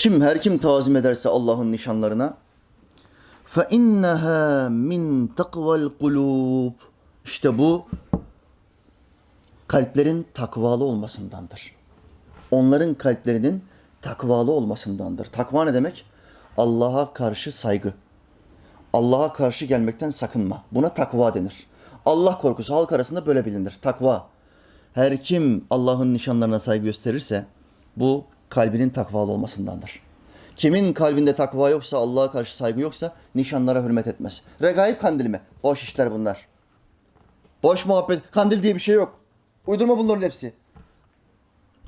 Kim her kim tazim ederse Allah'ın nişanlarına inneha min takval kulub. İşte bu kalplerin takvalı olmasındandır. Onların kalplerinin takvalı olmasındandır. Takva ne demek? Allah'a karşı saygı. Allah'a karşı gelmekten sakınma. Buna takva denir. Allah korkusu halk arasında böyle bilinir. Takva. Her kim Allah'ın nişanlarına saygı gösterirse bu kalbinin takvalı olmasındandır. Kimin kalbinde takva yoksa, Allah'a karşı saygı yoksa nişanlara hürmet etmez. Regaib kandili mi? Boş işler bunlar. Boş muhabbet. Kandil diye bir şey yok. Uydurma bunların hepsi.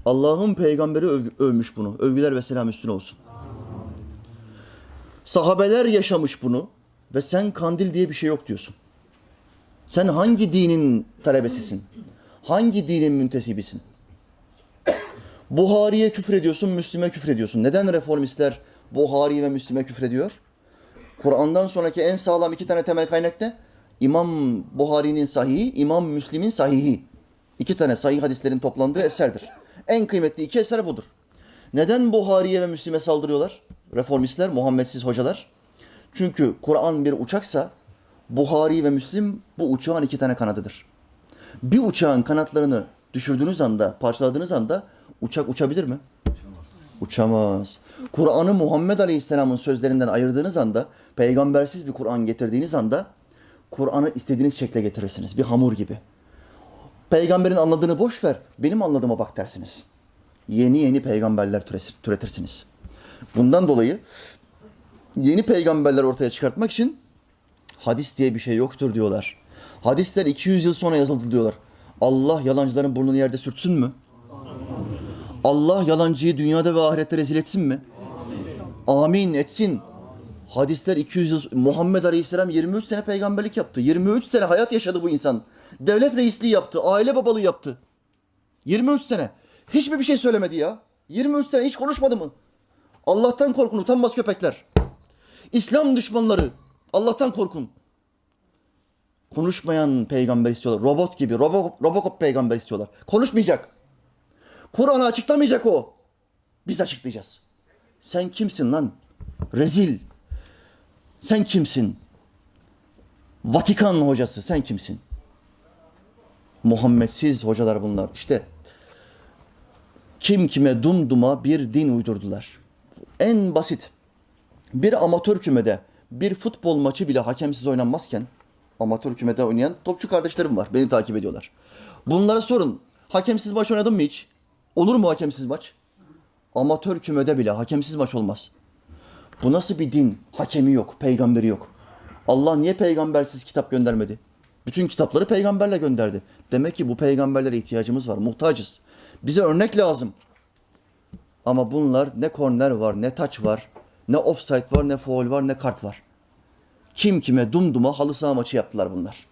Allah'ın peygamberi öv- övmüş bunu. Övgüler ve selam üstüne olsun. Sahabeler yaşamış bunu ve sen kandil diye bir şey yok diyorsun. Sen hangi dinin talebesisin? Hangi dinin müntesibisin? Buhari'ye küfür ediyorsun, Müslim'e küfür ediyorsun. Neden reformistler Buhari ve Müslim'e küfür ediyor? Kur'an'dan sonraki en sağlam iki tane temel kaynak ne? İmam Buhari'nin sahihi, İmam Müslim'in sahihi. İki tane sahih hadislerin toplandığı eserdir. En kıymetli iki eser budur. Neden Buhari'ye ve Müslim'e saldırıyorlar? Reformistler, Muhammedsiz hocalar. Çünkü Kur'an bir uçaksa Buhari ve Müslim bu uçağın iki tane kanadıdır. Bir uçağın kanatlarını düşürdüğünüz anda, parçaladığınız anda uçak uçabilir mi? Uçamaz. Kur'an'ı Muhammed Aleyhisselam'ın sözlerinden ayırdığınız anda, peygambersiz bir Kur'an getirdiğiniz anda Kur'an'ı istediğiniz şekle getirirsiniz. Bir hamur gibi. Peygamberin anladığını boş ver, benim anladığıma bak dersiniz. Yeni yeni peygamberler türetirsiniz. Bundan dolayı yeni peygamberler ortaya çıkartmak için hadis diye bir şey yoktur diyorlar. Hadisler 200 yıl sonra yazıldı diyorlar. Allah yalancıların burnunu yerde sürtsün mü? Allah yalancıyı dünyada ve ahirette rezil etsin mi? Amin etsin. Hadisler 200 yıl Muhammed Aleyhisselam 23 sene peygamberlik yaptı. 23 sene hayat yaşadı bu insan. Devlet reisliği yaptı, aile babalığı yaptı. 23 sene. Hiçbir bir şey söylemedi ya. 23 sene hiç konuşmadı mı? Allah'tan korkun utanmaz köpekler. İslam düşmanları Allah'tan korkun. Konuşmayan peygamber istiyorlar. Robot gibi, robo, robokop peygamber istiyorlar. Konuşmayacak. Kur'an'ı açıklamayacak o. Biz açıklayacağız. Sen kimsin lan? Rezil. Sen kimsin? Vatikan hocası sen kimsin? Muhammedsiz hocalar bunlar. İşte kim kime dumduma bir din uydurdular. En basit bir amatör kümede bir futbol maçı bile hakemsiz oynanmazken amatör kümede oynayan topçu kardeşlerim var. Beni takip ediyorlar. Bunlara sorun. Hakemsiz maç oynadın mı hiç? Olur mu hakemsiz maç? Amatör kümede bile hakemsiz maç olmaz. Bu nasıl bir din? Hakemi yok, peygamberi yok. Allah niye peygambersiz kitap göndermedi? Bütün kitapları peygamberle gönderdi. Demek ki bu peygamberlere ihtiyacımız var, muhtacız. Bize örnek lazım. Ama bunlar ne korner var, ne taç var, ne offside var, ne foul var, ne kart var. Kim kime dumduma halı saha maçı yaptılar bunlar.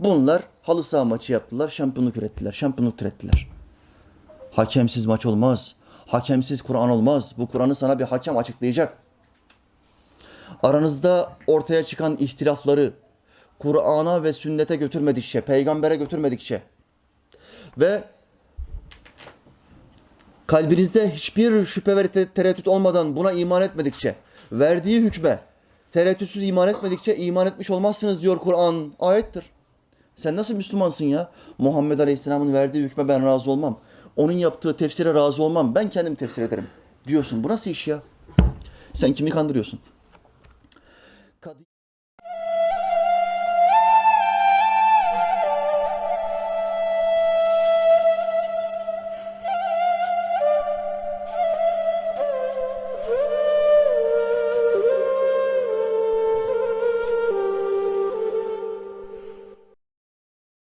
Bunlar halı saha maçı yaptılar, şampiyonluk ürettiler, şampiyonluk ürettiler. Hakemsiz maç olmaz. Hakemsiz Kur'an olmaz. Bu Kur'an'ı sana bir hakem açıklayacak. Aranızda ortaya çıkan ihtilafları Kur'an'a ve sünnete götürmedikçe, peygambere götürmedikçe ve kalbinizde hiçbir şüphe ve te- tereddüt olmadan buna iman etmedikçe, verdiği hükme tereddütsüz iman etmedikçe iman etmiş olmazsınız diyor Kur'an. Ayettir. Sen nasıl Müslümansın ya? Muhammed Aleyhisselam'ın verdiği hükme ben razı olmam. Onun yaptığı tefsire razı olmam. Ben kendim tefsir ederim. Diyorsun. Bu nasıl iş ya? Sen kimi kandırıyorsun?